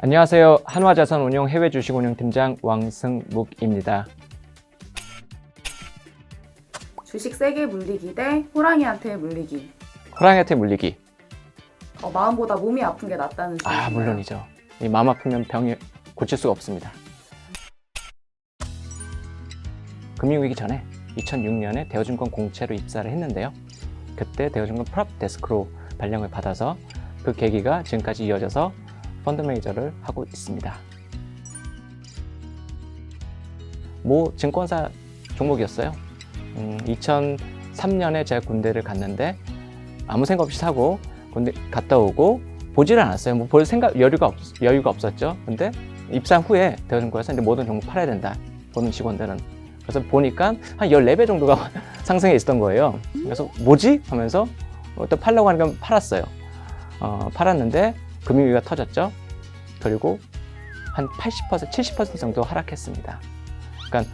안녕하세요. 한화자산 운용 해외 주식 운용 팀장 왕승묵입니다. 주식 세게 물리기 대 호랑이한테 물리기. 호랑이한테 물리기. 어, 마음보다 몸이 아픈 게 낫다는 아 소리인가요? 물론이죠. 이 마음 아프면 병이 고칠 수가 없습니다. 금융위기 전에 2006년에 대여증권 공채로 입사를 했는데요. 그때 대여증권 프랍 데스크로 발령을 받아서 그 계기가 지금까지 이어져서 펀드 매니저를 하고 있습니다. 모 증권사 종목이었어요. 음, 2003년에 제가 군대를 갔는데 아무 생각 없이 사고 군대 갔다 오고 보지를 않았어요. 뭐 볼 생각 여유가 없 여유가 없었죠. 근데 입사 후에 대여증권에서 이제 모든 종목 팔아야 된다. 보는 직원들은 그래서 보니까 한 14배 정도가 상승해 있었던 거예요. 그래서 뭐지? 하면서 또 팔려고 하니까 팔았어요. 어, 팔았는데 금융위기가 터졌죠. 그리고 한 80%, 70% 정도 하락했습니다. 그러니까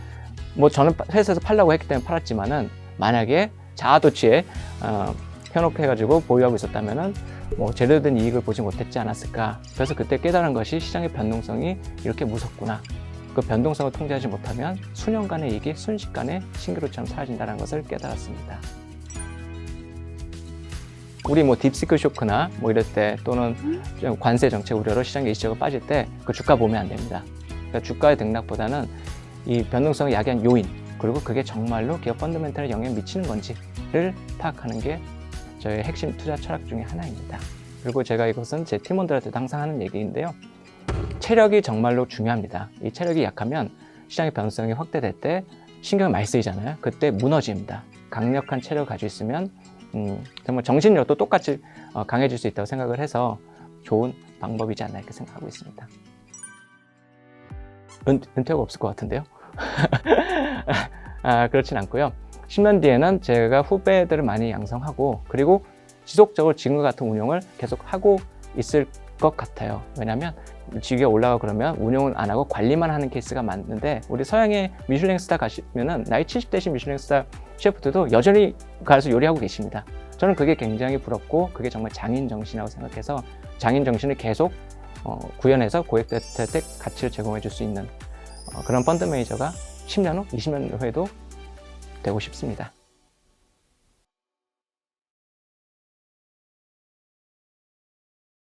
뭐 저는 회사에서 팔려고 했기 때문에 팔았지만은 만약에 자아도취에 어, 펴놓고 해가지고 보유하고 있었다면은 뭐 제대로 된 이익을 보지 못했지 않았을까. 그래서 그때 깨달은 것이 시장의 변동성이 이렇게 무섭구나. 그 변동성을 통제하지 못하면 수년간의 이익이 순식간에 신기루처럼 사라진다는 것을 깨달았습니다. 우리 뭐 딥시크 쇼크나 뭐 이럴 때 또는 좀 관세 정책 우려로 시장 예시적으로 빠질 때 그 주가 보면 안 됩니다. 그러니까 주가의 등락보다는 이 변동성을 야기한 요인 그리고 그게 정말로 기업 펀더멘탈에 영향을 미치는 건지를 파악하는 게 저의 핵심 투자 철학 중에 하나입니다. 그리고 제가 이것은 제 팀원들한테도 항상 하는 얘기인데요. 체력이 정말로 중요합니다. 이 체력이 약하면 시장의 변동성이 확대될 때 신경이 많이 쓰이잖아요. 그때 무너집니다. 강력한 체력을 가지고 있으면 음, 정말 정신력도 똑같이 어, 강해질 수 있다고 생각을 해서 좋은 방법이지 않나 이렇게 생각하고 있습니다. 은, 은퇴가 없을 것 같은데요. 아, 그렇진 않고요. 10년 뒤에는 제가 후배들을 많이 양성하고 그리고 지속적으로 지금과 같은 운용을 계속 하고 있을 것 같아요. 왜냐하면 지위가 올라가고 그러면 운용을 안 하고 관리만 하는 케이스가 많은데 우리 서양의 미슐랭 스타 가시면은 나이 70대신 미슐랭 스타 셰프들도 여전히 가서 요리하고 계십니다. 저는 그게 굉장히 부럽고 그게 정말 장인 정신이라고 생각해서 장인 정신을 계속 어, 구현해서 고객들한테 가치를 제공해 줄 수 있는 어, 그런 펀드 매니저가 10년 후, 20년 후에도 되고 싶습니다.